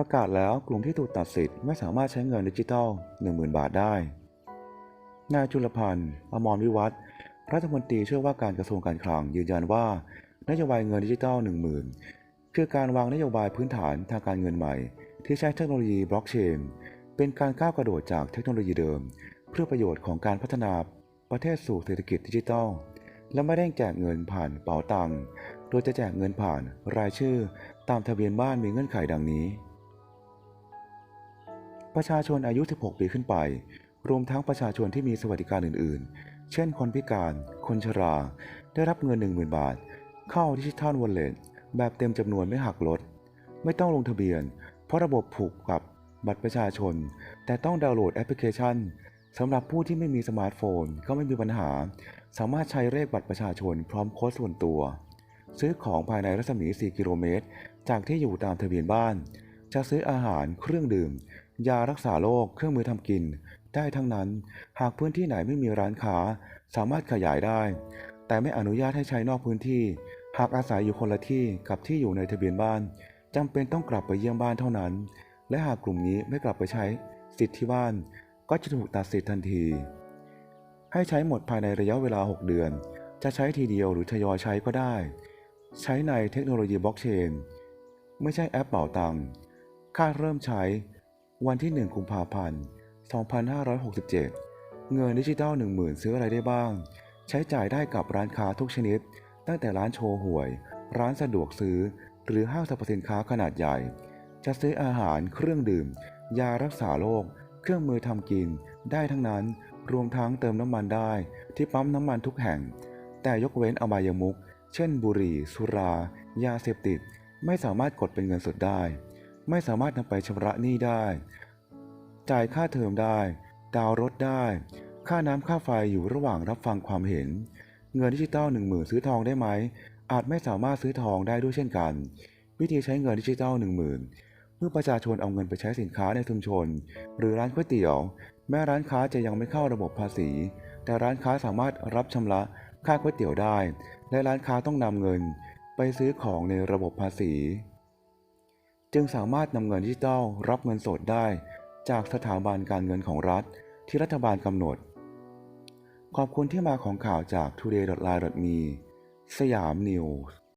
ประกาศแล้วกลุ่มที่ถูกตัดสิทธิ์ไม่สามารถใช้เงินดิจิทัล 10,000 บาทได้ นายจุลพันธ์ อมรวิวัฒน์รัฐมนตรีช่วยว่าการกระทรวงการคลังยืนยันว่านโยบายเงินดิจิทัล 10,000 คือการวางนโยบายพื้นฐานทางการเงินใหม่ ที่ใช้เทคโนโลยีบล็อกเชน เป็นการก้าวกระโดดจากเทคโนโลยีเดิม เพื่อประโยชน์ของการพัฒนาประเทศสู่เศรษฐกิจดิจิทัล และไม่ได้แจกเงินผ่านเป๋าตังค์โดยจะแจกเงินผ่านรายชื่อตามทะเบียนบ้านมีเงื่อนไขดังนี้ ประชาชนอายุ 16 ปีขึ้นไป รวมทั้งประชาชนที่มีสวัสดิการอื่น ๆ เช่น คนพิการ คนชรา ได้รับเงิน 10,000 บาท เข้าดิจิทัลวอลเล็ตแบบเต็มจำนวนไม่หักลด ไม่ต้องลงทะเบียน เพราะระบบผูกกับบัตรประชาชน แต่ต้องดาวน์โหลดแอปพลิเคชันสำหรับผู้ที่ไม่มีสมาร์ทโฟนก็ไม่มีปัญหา สามารถใช้เลขบัตรประชาชนพร้อมโค้ดส่วนตัว ซื้อของภายในรัศมี 4 กิโลเมตร จากที่อยู่ตามทะเบียนบ้าน จะซื้ออาหารเครื่องดื่ม ยารักษาโรคเครื่องมือทำกิน ได้ทั้งนั้น หากพื้นที่ไหนไม่มีร้านค้าสามารถขยายได้ แต่ไม่อนุญาตให้ใช้นอกพื้นที่ หากอาศัยอยู่คนละที่กับที่อยู่ในทะเบียนบ้านจำเป็นต้องกลับไปเยี่ยมบ้านเท่านั้น และหากกลุ่มนี้ไม่กลับไปใช้สิทธิ์ที่บ้าน ก็จะถูกตัดสิทธิ์ทันที ให้ใช้หมดภายในระยะเวลา 6 เดือน จะใช้ทีเดียวหรือทยอยใช้ก็ได้ ใช้ในเทคโนโลยีบล็อกเชน ไม่ใช่แอปเป๋าตังค์ค่าเริ่มใช้ วันที่ 1 กุมภาพันธ์ 2567 เงินดิจิทัล10,000 ซื้ออะไรได้บ้าง ใช้จ่ายได้กับร้านค้าทุกชนิด ตั้งแต่ร้านโชว์หวย ร้านสะดวกซื้อ หรือห้างสรรพสินค้าขนาดใหญ่ จะซื้ออาหารเครื่องดื่ม ยารักษาโรคเครื่องมือทำกิน ได้ทั้งนั้นรวมทั้งเติมน้ำมันได้ ที่ปั๊มน้ำมันทุกแห่ง แต่ยกเว้นอบายมุขเช่น บุหรี่ สุรา ยาเสพติด ไม่สามารถกดเป็นเงินสดได้ ไม่สามารถนำไปชำระหนี้ได้ จ่ายค่าเทอมได้ ดาวรถได้ ค่าน้ำค่าไฟอยู่ระหว่างรับฟังความเห็น เงินดิจิตอลหนึ่งหมื่นซื้อทองได้ไหม อาจไม่สามารถซื้อทองได้ด้วยเช่นกัน วิธีใช้เงินดิจิตอลหนึ่งหมื่นเมื่อประชาชนเอาเงินไปใช้สินค้าในชุมชน หรือร้านก๋วยเตี๋ยว แม้ร้านค้าจะยังไม่เข้าระบบภาษี แต่ร้านค้าสามารถรับชำระค่าก๋วยเตี๋ยวได้ และร้านค้าต้องนำเงิน ไปซื้อของในระบบภาษี จึงสามารถนำเงินดิจิทัลรับเงินสดได้ จากสถาบันการเงินของรัฐที่รัฐบาลกำหนด ขอบคุณที่มาของข่าวจาก today.line.me สยามนิวส์